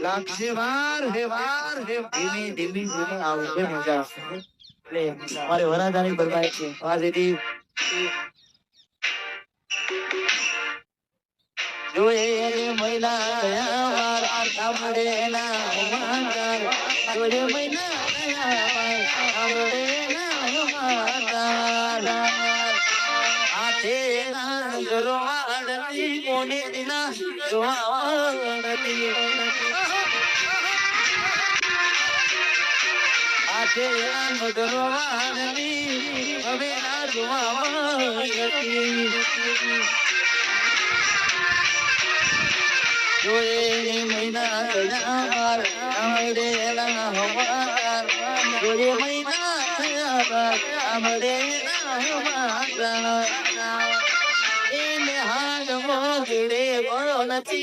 લાગશે વાર હે વાર હે ધીમે ધીમે ધીમે આવશે મજા એટલે મારે વરાજાની બરબાઈ છે આ જેથી જોયે રે મહિના ગયા વાર સાંભળે ના હુમાકાર જોયે મહિના ગયા વાર સાંભળે ના હુમાકાર હાથે ના જોરવાડતી કોને દિના જોવાડતી હાથે ના જોરવાડતી હવે ના જોવાડતી જોયે મહિના ગયા વાર સાંભળે ના હુમાકાર જોયે મહિના ગયા વાર સાંભળે ના એને હાલ મોગડે નથી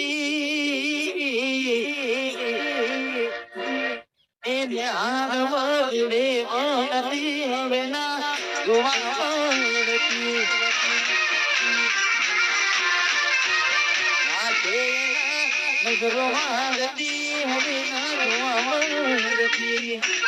એને હાલ મોગડે નથી હવે ના જોવા નજરો મારતી હવે ના જોવા નથી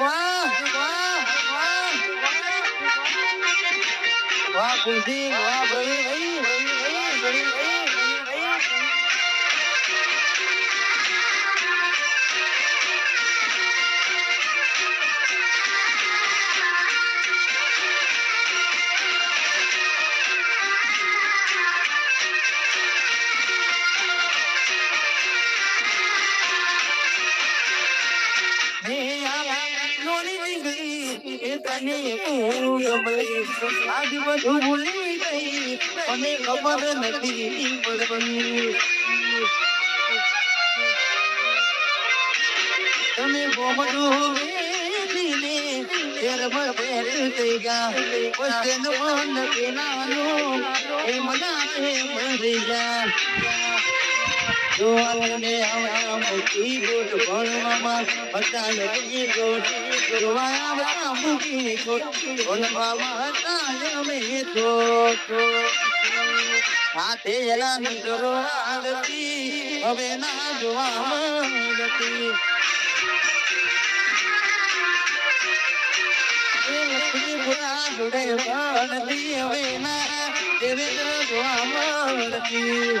વાહ વાહ વાહ કુલદીપ વાહ પ્રવીણ ભાઈ. એ તને આજ બધું ભૂલી ગઈ. મને ખબર નથી પડતી તમે ગોમડું વેચીને ઘેરમાં પહેર થઈ ગયા વસ્તેનો મન પેલાનો એ મજા એ મરી ગયા જો આને આવા મૂકી ગોટ ભણવામાં હતા નથી ગોટ જોવા આવા મૂકી ગોટ ભણવામાં હતા અમે તો હાથે એલા નજરો આડતી હવે ના જોવા દેવેન્દ્ર જોવા મળતી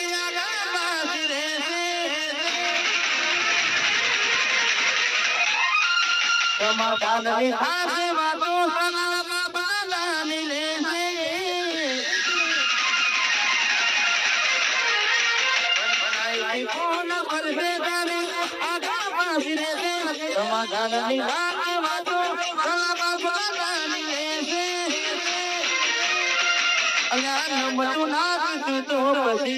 समाधान विकास बाबू समाधान बाबा मिले समाधान विकास बाबू बाबा मिले अल्लाह मनुनाथ की तो बसी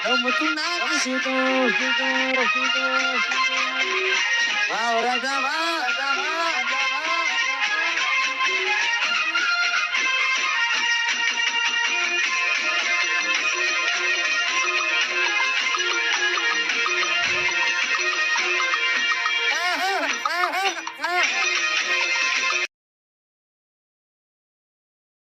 Kebetulan aku situ, situ, situ, situ. Sama, sama, sama.